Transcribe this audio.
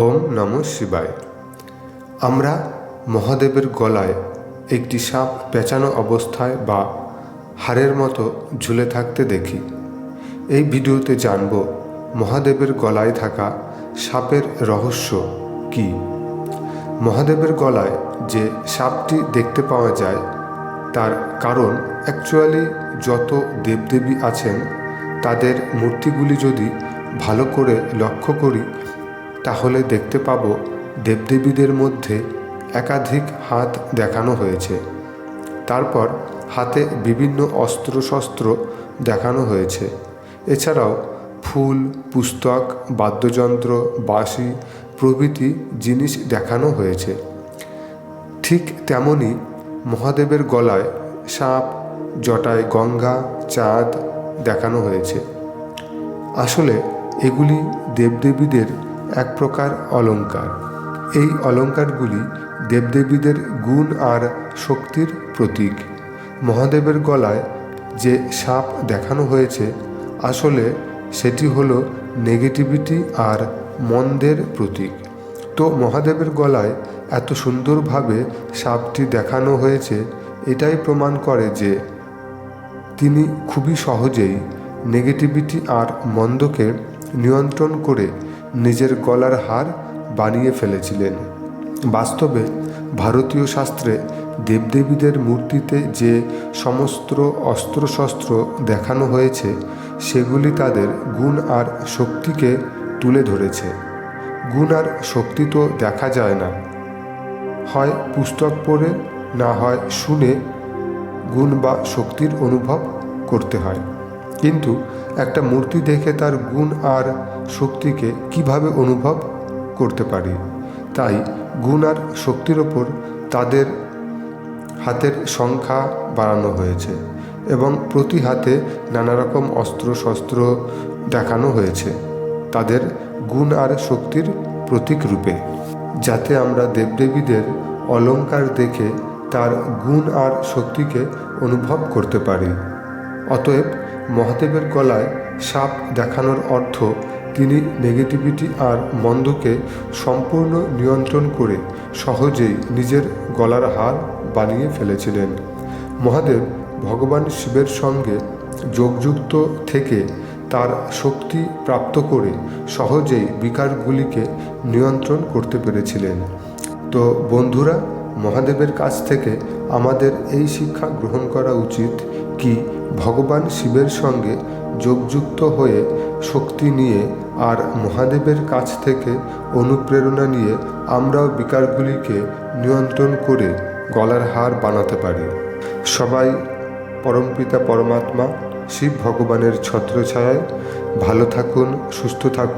ওম নম শিবায়। আমরা মহাদেবের গলায় একটি সাপ পেঁচানো অবস্থায় বা হাড়ের মতো ঝুলে থাকতে দেখি। এই ভিডিওতে জানব মহাদেবের গলায় থাকা সাপের রহস্য কী। মহাদেবের গলায় যে সাপটি দেখতে পাওয়া যায়, তার কারণ অ্যাকচুয়ালি যত দেবদেবী আছেন, তাদের মূর্তিগুলি যদি ভালো করে লক্ষ্য করি তাহলে দেখতে পাবো দেবদেবীদের মধ্যে একাধিক হাত দেখানো হয়েছে। তারপর হাতে বিভিন্ন অস্ত্রশস্ত্র দেখানো হয়েছে। এছাড়াও ফুল, পুস্তক, বাদ্যযন্ত্র, বাঁশি প্রভৃতি জিনিস দেখানো হয়েছে। ঠিক তেমনই মহাদেবের গলায় সাপ, জটায় গঙ্গা, চাঁদ দেখানো হয়েছে। আসলে এগুলি দেবদেবীদের এক প্রকার অলঙ্কার। এই অলংকারগুলি দেবদেবীদের গুণ আর শক্তির প্রতীক। মহাদেবের গলায় যে সাপ দেখানো হয়েছে, আসলে সেটি হলো নেগেটিভিটি আর মন্দের প্রতীক। তো মহাদেবের গলায় এত সুন্দরভাবে সাপটি দেখানো হয়েছে, এটাই প্রমাণ করে যে তিনি খুবই সহজেই নেগেটিভিটি আর মন্দকে নিয়ন্ত্রণ করে নিজের গলার হার বানিয়ে ফেলেছিলেন। বাস্তবে ভারতীয় শাস্ত্রে দেবদেবীদের মূর্তিতে যে সমস্ত অস্ত্রশস্ত্র দেখানো হয়েছে, সেগুলি তাদের গুণ আর শক্তিকে তুলে ধরেছে। গুণ আর শক্তি তো দেখা যায় না। হয় পুস্তক পড়ে, না হয় শুনে গুণ বা শক্তির অনুভব করতে হয়। কিন্তু একটা মূর্তি দেখে তার গুণ আর শক্তিকে কীভাবে অনুভব করতে পারি? তাই গুণ আর শক্তির ওপর তাদের হাতের সংখ্যা বাড়ানো হয়েছে এবং প্রতি হাতে নানা রকম অস্ত্র শস্ত্র দেখানো হয়েছে তাদের গুণ আর শক্তির প্রতীক রূপে। যাতে আমরা দেবদেবীদের অলংকার দেখে তার গুণ আর শক্তিকে অনুভব করতে পারি। অতএব মহাদেবের গলায় সাপ দেখানোর অর্থ তিনি নেগেটিভিটি আর মন্দকে সম্পূর্ণ নিয়ন্ত্রণ করে সহজেই নিজের গলার হার বানিয়ে ফেলেছিলেন। মহাদেব ভগবান শিবের সঙ্গে যোগযুক্ত থেকে তার শক্তি প্রাপ্ত করে সহজেই বিকারগুলিকে নিয়ন্ত্রণ করতে পেরেছিলেন। তো বন্ধুরা মহাদেবের কাছ থেকে আমাদের এই শিক্ষা গ্রহণ করা উচিত কি ভগবান শিবের সঙ্গে যোগযুক্ত হয়ে শক্তি নিয়ে আর মহাদেবের কাছ থেকে অনুপ্রেরণা নিয়ে আমরাও বিকারগুলিকে নিয়ন্ত্রণ করে গলার হার বানাতে পারি। সবাই পরমপিতা পরমাত্মা, শিব ভগবানের ছত্রছায়ায় ভালো থাকুন, সুস্থ থাকুন।